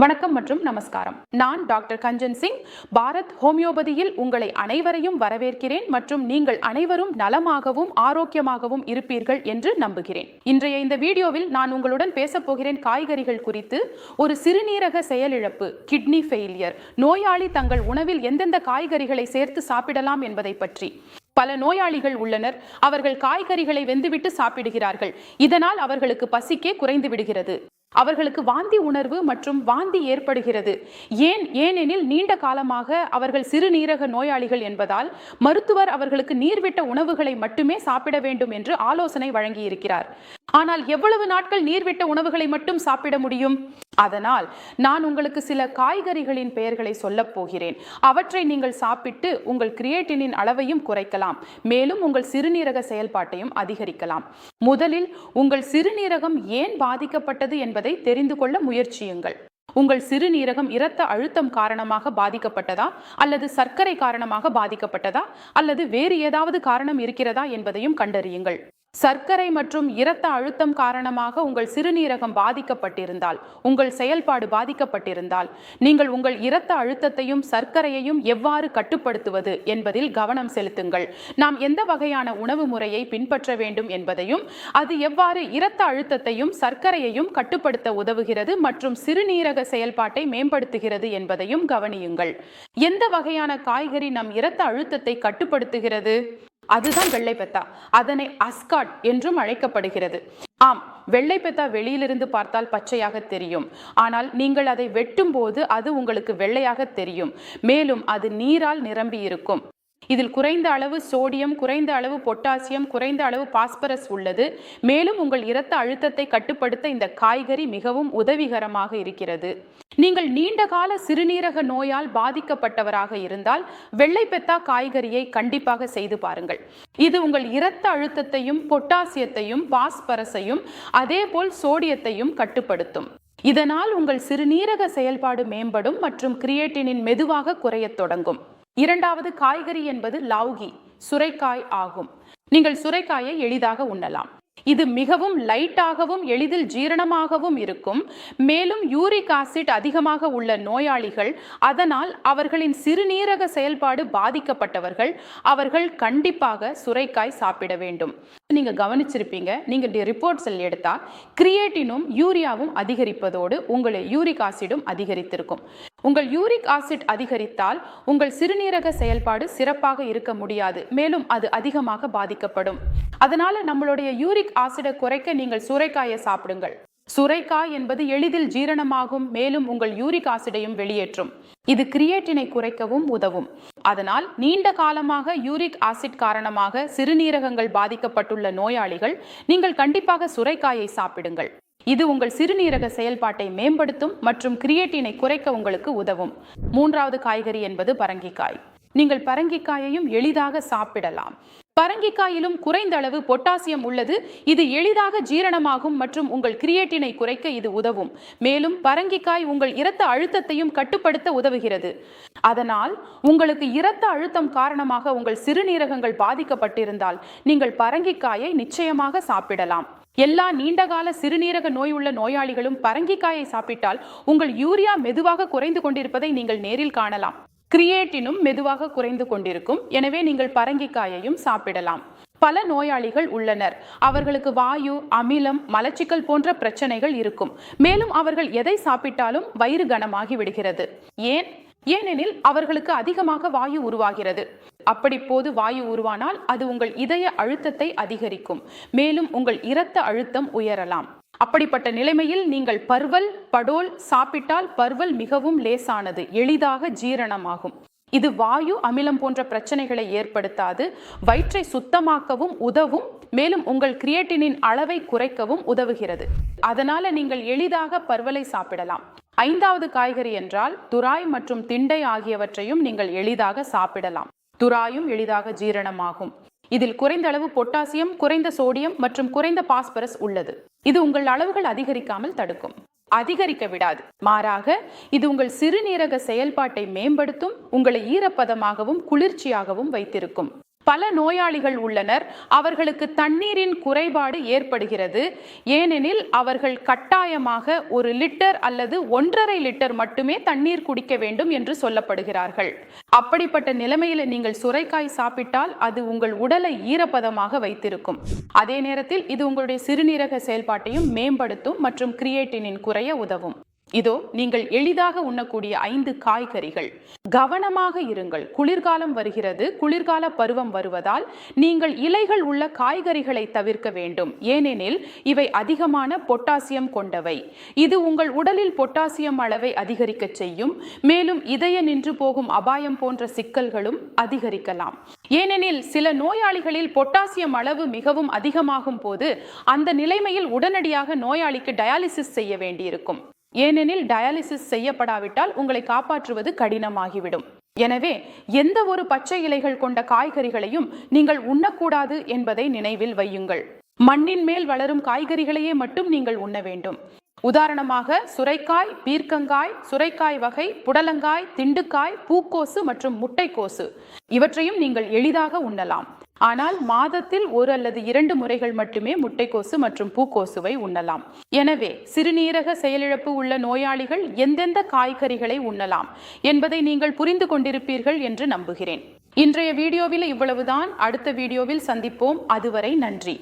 வணக்கம் மற்றும் நமஸ்காரம். நான் டாக்டர் கஞ்சன் சிங். பாரத் ஹோமியோபதியில் உங்களை அனைவரையும் வரவேற்கிறேன் மற்றும் நீங்கள் அனைவரும் நலமாகவும் ஆரோக்கியமாகவும் இருப்பீர்கள் என்று நம்புகிறேன். இன்றைய இந்த வீடியோவில் நான் உங்களுடன் பேசப் போகிறேன் காய்கறிகள் குறித்து. ஒரு சிறுநீரக செயலிழப்பு கிட்னி ஃபெயிலியர் நோயாளி தங்கள் உணவில் எந்தெந்த காய்கறிகளை சேர்த்து சாப்பிடலாம் என்பதை பற்றி. பல நோயாளிகள் உள்ளனர். அவர்கள் காய்கறிகளை வெந்துவிட்டு சாப்பிடுகிறார்கள். இதனால் அவர்களுக்கு பசிக்கே குறைந்து விடுகிறது. அவர்களுக்கு வாந்தி உணர்வு மற்றும் வாந்தி ஏற்படுகிறது. ஏன் ஏனெனில் நீண்ட காலமாக அவர்கள் சிறுநீரக நோயாளிகள் என்பதால் மருத்துவர் அவர்களுக்கு நீர்விட்ட உணவுகளை மட்டுமே சாப்பிட வேண்டும் என்று ஆலோசனை வழங்கியிருக்கிறார். ஆனால் எவ்வளவு நாட்கள் நீர்விட்ட உணவுகளை மட்டும் சாப்பிட முடியும்? அதனால் நான் உங்களுக்கு சில காய்கறிகளின் பெயர்களை சொல்லப் போகிறேன். அவற்றை நீங்கள் சாப்பிட்டு உங்கள் கிரியேட்டினின் அளவையும் குறைக்கலாம். மேலும் உங்கள் சிறுநீரக செயல்பாட்டையும் அதிகரிக்கலாம். முதலில் உங்கள் சிறுநீரகம் ஏன் பாதிக்கப்பட்டது என்பதை தெரிந்து கொள்ள முயற்சியுங்கள். உங்கள் சிறுநீரகம் இரத்த அழுத்தம் காரணமாக பாதிக்கப்பட்டதா? அல்லது சர்க்கரை காரணமாக பாதிக்கப்பட்டதா? அல்லது வேறு ஏதாவது காரணம் இருக்கிறதா என்பதையும் கண்டறியுங்கள். சர்க்கரை மற்றும் இரத்த அழுத்தம் காரணமாக உங்கள் சிறுநீரகம் பாதிக்கப்பட்டிருந்தால் உங்கள் செயல்பாடு பாதிக்கப்பட்டிருந்தால் நீங்கள் உங்கள் இரத்த அழுத்தத்தையும் சர்க்கரையையும் எவ்வாறு கட்டுப்படுத்துவது என்பதில் கவனம் செலுத்துங்கள். நாம் எந்த வகையான உணவு முறையை பின்பற்ற வேண்டும் என்பதையும் அது எவ்வாறு இரத்த அழுத்தத்தையும் சர்க்கரையையும் கட்டுப்படுத்த உதவுகிறது மற்றும் சிறுநீரக செயல்பாட்டை மேம்படுத்துகிறது என்பதையும் கவனியுங்கள். எந்த வகையான காய்கறி நம் இரத்த அழுத்தத்தை கட்டுப்படுத்துகிறது? அதுதான் வெள்ளை பெத்தா அதனை அஸ்காட் என்றும் அழைக்கப்படுகிறது. ஆம் வெள்ளை பெத்தா வெளியிலிருந்து பார்த்தால் பச்சையாக தெரியும். ஆனால் நீங்கள் அதை வெட்டும் போது அது உங்களுக்கு வெள்ளையாக தெரியும். மேலும் அது நீரால் நிரம்பி இருக்கும் இதில் குறைந்த அளவு சோடியம் குறைந்த அளவு பொட்டாசியம் குறைந்த அளவு பாஸ்பரஸ் உள்ளது. மேலும் உங்கள் இரத்த அழுத்தத்தை கட்டுப்படுத்த இந்த காய்கறி மிகவும் உதவிகரமாக இருக்கிறது. நீங்கள் நீண்டகால சிறுநீரக நோயால் பாதிக்கப்பட்டவராக இருந்தால் வெள்ளை பெத்தா காய்கறியை கண்டிப்பாக செய்து பாருங்கள். இது உங்கள் இரத்த அழுத்தத்தையும் பொட்டாசியத்தையும் பாஸ்பரஸையும் அதேபோல் சோடியத்தையும் கட்டுப்படுத்தும். இதனால் உங்கள் சிறுநீரக செயல்பாடு மேம்படும் மற்றும் கிரியேட்டினின் மெதுவாக குறையத் தொடங்கும். இரண்டாவது காய்கறி என்பது லவுகி சுரைக்காய் ஆகும். நீங்கள் சுரைக்காயை எளிதாக உண்ணலாம். இது மிகவும் லைட்டாகவும் எளிதில் ஜீரணமாகவும் இருக்கும். மேலும் யூரிக் ஆசிட் அதிகமாக உள்ள நோயாளிகள் அதனால் அவர்களின் சிறுநீரக செயல்பாடு பாதிக்கப்பட்டவர்கள் அவர்கள் கண்டிப்பாக சுரைக்காய் சாப்பிட வேண்டும். நீங்கள் கவனிச்சிருப்பீங்க. நீங்க ரிப்போர்ட்ஸில் எடுத்தால் கிரியேட்டினும் யூரியாவும் அதிகரிப்பதோடு உங்களை யூரிக் ஆசிடும் அதிகரித்திருக்கும். உங்கள் யூரிக் ஆசிட் அதிகரித்தால் உங்கள் சிறுநீரக செயல்பாடு சிறப்பாக இருக்க முடியாது. மேலும் அது அதிகமாக பாதிக்கப்படும். அதனால நம்மளுடைய யூரிக் ஆசிடை குறைக்க நீங்கள் சுரைக்காயை சாப்பிடுங்கள். சுரைக்காய் என்பது எளிதில் ஜீரணமாகும் மேலும் உங்கள் யூரிக் ஆசிடையும் வெளியேற்றும். இது கிரியேட்டினை குறைக்கவும் உதவும். அதனால் நீண்ட காலமாக யூரிக் ஆசிட் காரணமாக சிறுநீரகங்கள் பாதிக்கப்பட்டுள்ள நோயாளிகள் நீங்கள் கண்டிப்பாக சுரைக்காயை சாப்பிடுங்கள். இது உங்கள் சிறுநீரக செயல்பாட்டை மேம்படுத்தும் மற்றும் கிரியேட்டினை குறைக்க உங்களுக்கு உதவும். மூன்றாவது காய்கறி என்பது பரங்கிக்காய். நீங்கள் பரங்கிக்காயையும் எளிதாக சாப்பிடலாம். பரங்கிக்காயிலும் குறைந்த அளவு பொட்டாசியம் உள்ளது. இது எளிதாக ஜீரணமாகும் மற்றும் உங்கள் கிரியேட்டினை குறைக்க இது உதவும். மேலும் பரங்கிக்காய் உங்கள் இரத்த அழுத்தத்தையும் கட்டுப்படுத்த உதவுகிறது. அதனால் உங்களுக்கு இரத்த அழுத்தம் காரணமாக உங்கள் சிறுநீரகங்கள் பாதிக்கப்பட்டிருந்தால் நீங்கள் பரங்கிக்காயை நிச்சயமாக சாப்பிடலாம். எல்லா நீண்டகால சிறுநீரக நோய் உள்ள நோயாளிகளும் பரங்கிக்காயை சாப்பிட்டால் உங்கள் யூரியா மெதுவாக குறைந்து கொண்டிருப்பதை நீங்கள் நேரில் காணலாம். கிரியேட்டினும் மெதுவாக குறைந்து கொண்டிருக்கும். எனவே நீங்கள் பரங்கிக்காயையும் சாப்பிடலாம். பல நோயாளிகள் உள்ளனர். அவர்களுக்கு வாயு அமிலம் மலச்சிக்கல் போன்ற பிரச்சனைகள் இருக்கும். மேலும் அவர்கள் எதை சாப்பிட்டாலும் வயிறு கனமாகி விடுகிறது. ஏன்? ஏனெனில் அவர்களுக்கு அதிகமாக வாயு உருவாகிறது. அப்படி போது வாயு உருவானால் அது உங்கள் இதய அழுத்தத்தை அதிகரிக்கும். மேலும் உங்கள் இரத்த அழுத்தம் உயரலாம். அப்படிப்பட்ட நிலைமையில் நீங்கள் பர்வல் படோல் சாப்பிட்டால் பர்வல் மிகவும் லேசானது எளிதாக ஜீரணமாகும். இது வாயு அமிலம் போன்ற பிரச்சனைகளை ஏற்படுத்தாது. வயிற்றை சுத்தமாக்கவும் உதவும் மேலும் உங்கள் கிரியேட்டினின் அளவை குறைக்கவும் உதவுகிறது. அதனால நீங்கள் எளிதாக பர்வலை சாப்பிடலாம். ஐந்தாவது காய்கறி என்றால் துராய் மற்றும் திண்டை ஆகியவற்றையும் நீங்கள் எளிதாக சாப்பிடலாம். துராயும் எளிதாக ஜீரணமாகும். இதில் குறைந்த அளவு பொட்டாசியம் குறைந்த சோடியம் மற்றும் குறைந்த பாஸ்பரஸ் உள்ளது. இது உங்கள் அளவுகள் அதிகரிக்காமல் தடுக்கும். அதிகரிக்க விடாது. மாறாக இது உங்கள் சிறுநீரக செயல்பாட்டை மேம்படுத்தும் உங்களை ஈரப்பதமாகவும் குளிர்ச்சியாகவும் வைத்திருக்கும். பல நோயாளிகள் உள்ளனர். அவர்களுக்கு தண்ணீரின் குறைபாடு ஏற்படுகிறது. ஏனெனில் அவர்கள் கட்டாயமாக ஒரு லிட்டர் அல்லது ஒன்றரை லிட்டர் மட்டுமே தண்ணீர் குடிக்க வேண்டும் என்று சொல்லப்படுகிறார்கள். அப்படிப்பட்ட நிலைமையில நீங்கள் சுரைக்காய் சாப்பிட்டால் அது உங்கள் உடலை ஈரப்பதமாக வைத்திருக்கும். அதே நேரத்தில் இது உங்களுடைய சிறுநீரக செயல்பாட்டையும் மேம்படுத்தும் மற்றும் கிரியேட்டினின் குறைய உதவும். இதோ நீங்கள் எளிதாக உண்ணக்கூடிய ஐந்து காய்கறிகள். கவனமாக இருங்கள். குளிர்காலம் வருகிறது. குளிர்கால பருவம் வருவதால் நீங்கள் இலைகள் உள்ள காய்கறிகளை தவிர்க்க வேண்டும். ஏனெனில் இவை அதிகமான பொட்டாசியம் கொண்டவை. இது உங்கள் உடலில் பொட்டாசியம் அளவை அதிகரிக்க செய்யும். மேலும் இதய நின்று போகும் அபாயம் போன்ற சிக்கல்களும் அதிகரிக்கலாம். ஏனெனில் சில நோயாளிகளில் பொட்டாசியம் அளவு மிகவும் அதிகமாகும் போது அந்த நிலைமையில் உடனடியாக நோயாளிக்கு டயாலிசிஸ் செய்ய வேண்டியிருக்கும். ஏனெனில் டயாலிசிஸ் செய்யப்படாவிட்டால் உங்களை காப்பாற்றுவது கடினமாகிவிடும். எனவே எந்த ஒரு பச்சை இலைகள் கொண்ட காய்கறிகளையும் நீங்கள் உண்ணக்கூடாது என்பதை நினைவில் வையுங்கள். மண்ணின் மேல் வளரும் காய்கறிகளையே மட்டும் நீங்கள் உண்ண வேண்டும். உதாரணமாக சுரைக்காய் பீர்க்கங்காய் சுரைக்காய் வகை புடலங்காய் திண்டுக்காய் பூக்கோசு மற்றும் முட்டைக்கோசு. இவற்றையும் நீங்கள் எளிதாக உண்ணலாம். ஆனால் மாதத்தில் ஒரு அல்லது இரண்டு முறைகள் மட்டுமே முட்டைக்கோசு மற்றும் பூக்கோசுவை உண்ணலாம். எனவே சிறுநீரக செயலிழப்பு உள்ள நோயாளிகள் எந்தெந்த காய்கறிகளை உண்ணலாம் என்பதை நீங்கள் புரிந்து கொண்டிருப்பீர்கள் என்று நம்புகிறேன். இன்றைய வீடியோவில் இவ்வளவுதான். அடுத்த வீடியோவில் சந்திப்போம். அதுவரை நன்றி.